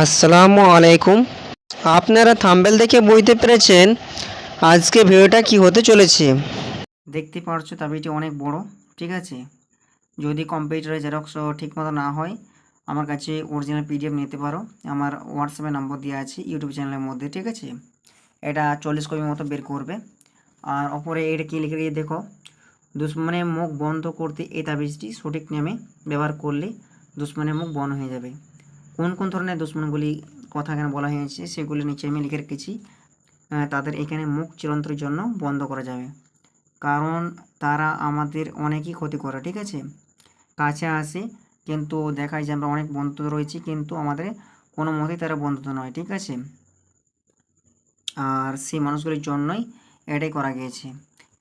আসসালামু আলাইকুম। আপনারা থাম্বেল দেখে বুঝতে পেরেছেন আজকে ভিডিওটা কি হতে চলেছে। দেখতে পারছ তাবিটি অনেক বড়, ঠিক আছে? যদি কম্পিউটারে জেরক্স ঠিক মতো না হয়, আমার কাছে অরিজিনাল পিডিএফ নিতে পারো। আমার হোয়াটসঅ্যাপে নম্বর দেওয়া আছে ইউটিউব চ্যানেলের মধ্যে, ঠিক আছে? এটা চল্লিশ কপি মতো বের করবে। আর ওপরে এটা কি লিখে দিয়ে দেখো দুশ্মনের মুখ বন্ধ করতে এই তাবিজটি সঠিক নিয়মে ব্যবহার করলে দুশ্মনের মুখ বন্ধ হয়ে যাবে। কোন কোন ধরনের দুশ্মনগুলি কথা এখানে বলা হয়েছে, সেগুলি নিচে আমি লিখে রেখেছি। তাদের এখানে মুখ চিরন্তরের জন্য বন্ধ করা যাবে। কারণ তারা আমাদের অনেকই ক্ষতি করে, ঠিক আছে? কাছে আসে, কিন্তু দেখায় যে আমরা অনেক বন্ধুত্ব রয়েছি, কিন্তু আমাদের কোনো মতেই তারা বন্ধুত্ব নয়, ঠিক আছে? আর সেই মানুষগুলির জন্যই এটাই করা গিয়েছে।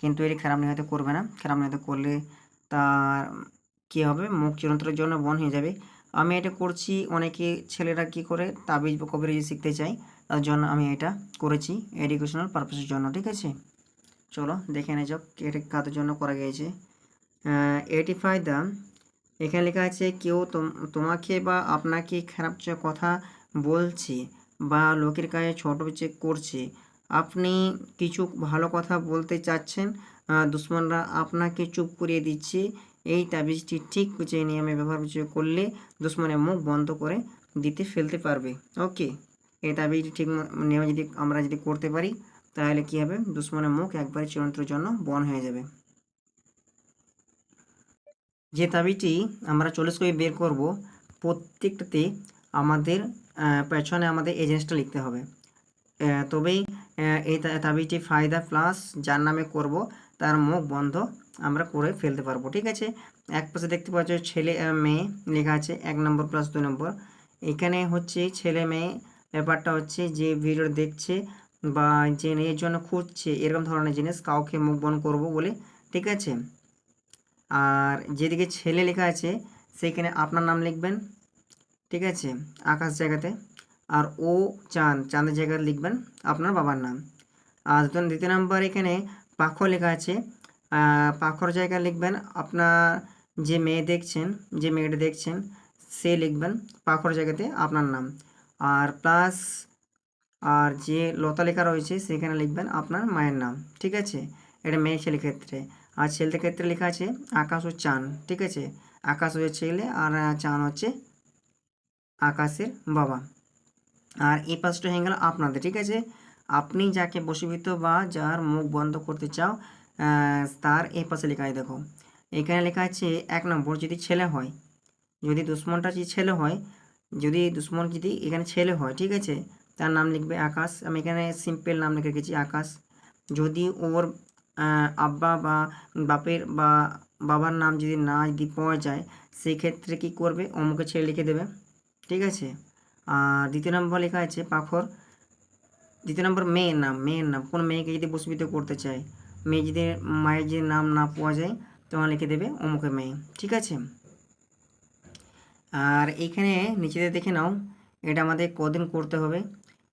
কিন্তু এটি খারাপ নিহত করবে না। খারাপ নিহত করলে তার কী হবে? মুখ চিরন্তরের জন্য বন হয়ে যাবে। আমি এটা করছি, অনেকে ছেলেরা কি করে, তাবিজ বা কবিরাজি শিখতে চায়, তার জন্য আমি এটা করেছি এডুকেশনাল পারপাসের জন্য, ঠিক আছে? চলো, দেখে নে যাক এটা কাদের জন্য করা গিয়েছে। এটি ফায়দা এখানে লেখা আছে, কেউ তোম- তোমাকে বা আপনাকে খারাপ কথা বলছে বা লোকের কাছে ছোট যে করছে, আপনি কিছু ভালো কথা বলতে চাচ্ছেন দুশ্মনরা আপনাকে চুপ করিয়ে দিচ্ছে এই তাবিজটি ঠিক যে নিয়মে ব্যবহার করলে দুশ্মনের মুখ বন্ধ করে দিতে ফেলতে পারবে। ওকে এই তাবিজটি ঠিক নিয়মে যদি আমরা যদি করতে পারি, তাহলে কি হবে? দুশ্মনের মুখ একবারে চিরন্তরের জন্য বন হয়ে যাবে। যে তাবিজটি আমরা চল্লিশ কপি বের করব, প্রত্যেকটাতে আমাদের পেছনে আমাদের এজেন্সটা লিখতে হবে। তবেই এই তা- তাবিজটি ফায়দা প্লাস যার নামে করব, তার মুখ বন্ধ আমরা করে ফেলতে পারব, ঠিক আছে? এক পাশে দেখতে পাচ্ছ ছেলে মেয়ে লেখা আছে, এক নম্বর প্লাস দুই নম্বর। এখানে হচ্ছে ছেলে মেয়ে, ব্যাপারটা হচ্ছে যে ভিডিও দেখছে বা যে এর জন্য খুঁজছে, এরকম ধরনের জিনিস কাউকে মুখ বন করব বলে, ঠিক আছে? আর যেদিকে ছেলে লেখা আছে সেখানে আপনার নাম লিখবেন, ঠিক আছে? আকাশ জায়গাতে। আর ও চাঁদ, চাঁদের জায়গায় লিখবেন আপনার বাবার নাম। আর দ্বিতীয়- নম্বর এখানে পাখর লেখা আছে পাখর জায়গায় লিখবেন। আপনার যে মেয়ে দেখছেন, যে মেয়েটা দেখছেন, সে লিখবেন পাখর জায়গাতে আপনার নাম। আর প্লাস আর যে লতা লেখা রয়েছে, সেখানে লিখবেন আপনার মায়ের নাম। ঠিক আছে? এটা মেয়ে ছেলে ক্ষেত্রে। আর ছেলেদের ক্ষেত্রে লেখা আছে আকাশ ও চান ঠিক আছে? আকাশ হচ্ছে ছেলে আর চান হচ্ছে আকাশের বাবা। আর এই পাশটা হয়ে গেল আপনাদের। ঠিক আছে? আপনি যাকে বশীভূত বা যার মুখ বন্ধ করতে চাও তার এই পাশে লেখা আছে, দেখো। এখানে লেখা আছে, এক নম্বর যদি ছেলে হয়, যদি দুশ্মনটা যদি ছেলে হয়, যদি দুশ্মন যদি এখানে ছেলে হয়, ঠিক আছে? তার নাম লিখবে আকাশ। আমি এখানে সিম্পল নাম লিখে রেখেছি, আকাশ। যদি ওর আব্বা বা বাপের বা বাবার নাম যদি না যদি পাওয়া যায় সেই ক্ষেত্রে কী করবে? অমুকে ছেলে লিখে দেবে, ঠিক আছে? আর দ্বিতীয় নম্বর লেখা আছে, পাখর। দ্বিতীয় নম্বর মেয়ের নাম মেয়ের নাম। কোনো মেয়েকে যদি বসবিত করতে চায় মেয়ে যদি মায়ের যদি নাম না পাওয়া যায়, তখন লিখে দেবে অমুকে মেয়ে, ঠিক আছে? আর এইখানে নিচেতে দেখে নাও, এটা আমাদের কদিন করতে হবে,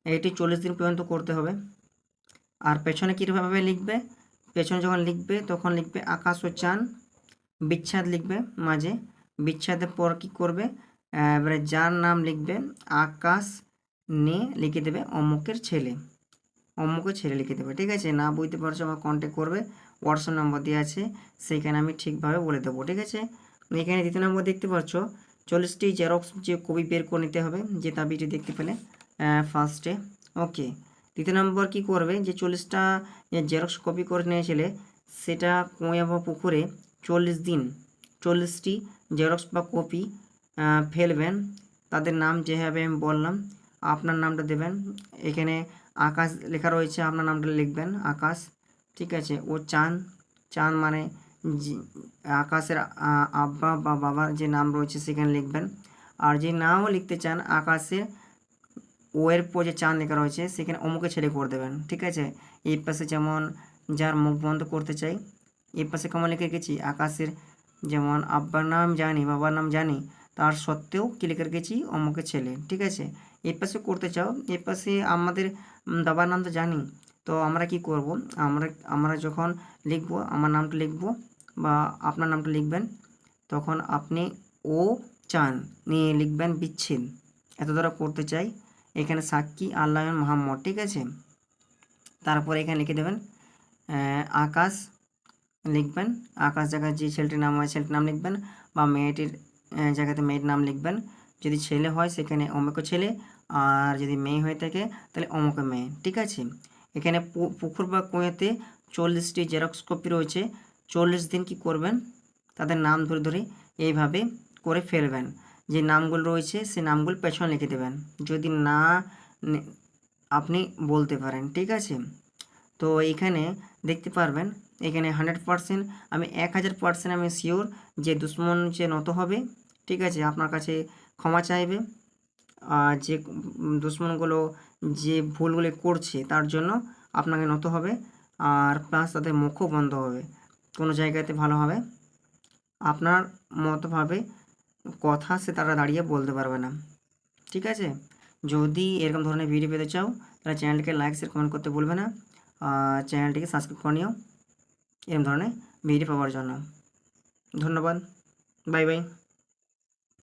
এটি চল্লিশ দিন পর্যন্ত করতে হবে। আর পেছনে কীভাবে লিখবে? পেছনে যখন লিখবে, তখন লিখবে আকাশ ও চান বিচ্ছাদ লিখবে মাঝে, বিচ্ছাদের পর কী করবে? এবারে যার নাম লিখবে আকাশ নিয়ে লিখে দেবে অমুকের ছেলে। অমুকের ছেড়ে লিখে দেবে, ঠিক আছে? না বুঝতে পারছ আমার কন্ট্যাক্ট করবে হোয়াটসঅ্যাপ নম্বর দেওয়া আছে, সেইখানে আমি ঠিকভাবে বলে দেবো, ঠিক আছে? এখানে দ্বিতীয় নম্বর দেখতে পাচ্ছ চল্লিশটি জেরক্স যে কপি বের করে নিতে হবে, যে দাবিটি দেখতে পেলে ফার্স্টে ওকে দ্বিতীয় নম্বর কি করবে, যে চল্লিশটা জেরক্স কপি করে নিয়েছিলে, সেটা কুঁয়া বা পুকুরে চল্লিশ দিন চল্লিশটি জেরক্স বা কপি ফেলবেন। তাদের নাম যেভাবে আমি বললাম আপনার নামটা দেবেন। এখানে আকাশ লেখা রয়েছে, আপনার নামটা লিখবেন, আকাশ। ঠিক আছে, ও চাঁদ। চাঁদ মানে আকাশের আব্বা বা বাবার যে নাম রয়েছে সেখানে লিখবেন। আর যে নামও লিখতে চান আকাশের ও এর পর যে চাঁদ লেখা রয়েছে, সেখানে অমুকে ছেড়ে করে দেবেন। ঠিক আছে, এই পাশে যেমন যার মুখ বন্ধ করতে চাই, এই পাশে কেমন লিখে রেখেছি, আকাশের যেমন আব্বার নাম জানি, বাবার নাম জানি, তার সত্ত্বেও কি লিখে রেখেছি অমুকের ছেলে ঠিক আছে এই পাশে করতে চাও এই পাশে আমাদের বাবার নাম তো জানি। তো আমরা কি করব? আমরা আমরা যখন লিখব, আমার নামটা লিখব বা আপনার নামটা লিখবেন, তখন আপনি ও চান নিয়ে লিখবেন বিচ্ছেদ। এত দ্বারা করতে চাই। এখানে সাক্ষী আল্লাহ মোহাম্মদ, ঠিক আছে? তারপর এখানে লিখে দেবেন আকাশ লিখবেন। আকাশ জায়গায় যে ছেলেটির নাম হয়, ছেলেটির নাম লিখবেন বা মেয়েটির জায়গাতে মেয়ের নাম লিখবেন। যদি ছেলে হয় সেখানে অমুক ছেলে আর যদি মেয়ে হয়ে থাকে তাহলে অমুক মেয়ে, ঠিক আছে? এখানে পুকুর বা কুঁয়েতে চল্লিশটি জেরক্স কপি রয়েছে। চল্লিশ দিন কি করবেন? তাদের নাম ধরে ধরে এইভাবে করে ফেলবেন। যে নামগুলো রয়েছে সে নামগুলো পেছনে লিখে দেবেন। যদি না আপনি বলতে পারেন, ঠিক আছে? তো এইখানে দেখতে পারবেন, এখানে হান্ড্রেড পারসেন্ট, আমি এক হাজার পারসেন্ট আমি শিওর যে দুশ্মন যে নত হবে, ঠিক আছে? আপনার কাছে ক্ষমা চাইবে, আর যে দুশ্মনগুলো যে ভুলগুলি করছে তার জন্য আপনাকে নত হবে, আর প্লাস তাদের মুখও বন্ধ হবে। কোনো জায়গাতে ভালো হবে। আপনার মতভাবে কথা সে তারা দাঁড়িয়ে বলতে পারবে না। ঠিক আছে? যদি এরকম ধরনের ভিডিও পেতে চাও, তাহলে চ্যানেলটিকে লাইক শেয়ার কমেন্ট করতে ভুলবে না চ্যানেলটিকে সাবস্ক্রাইব করে নিও। এরকম ধরনের ভিডিও পাওয়ার জন্য। ধন্যবাদ। Bye bye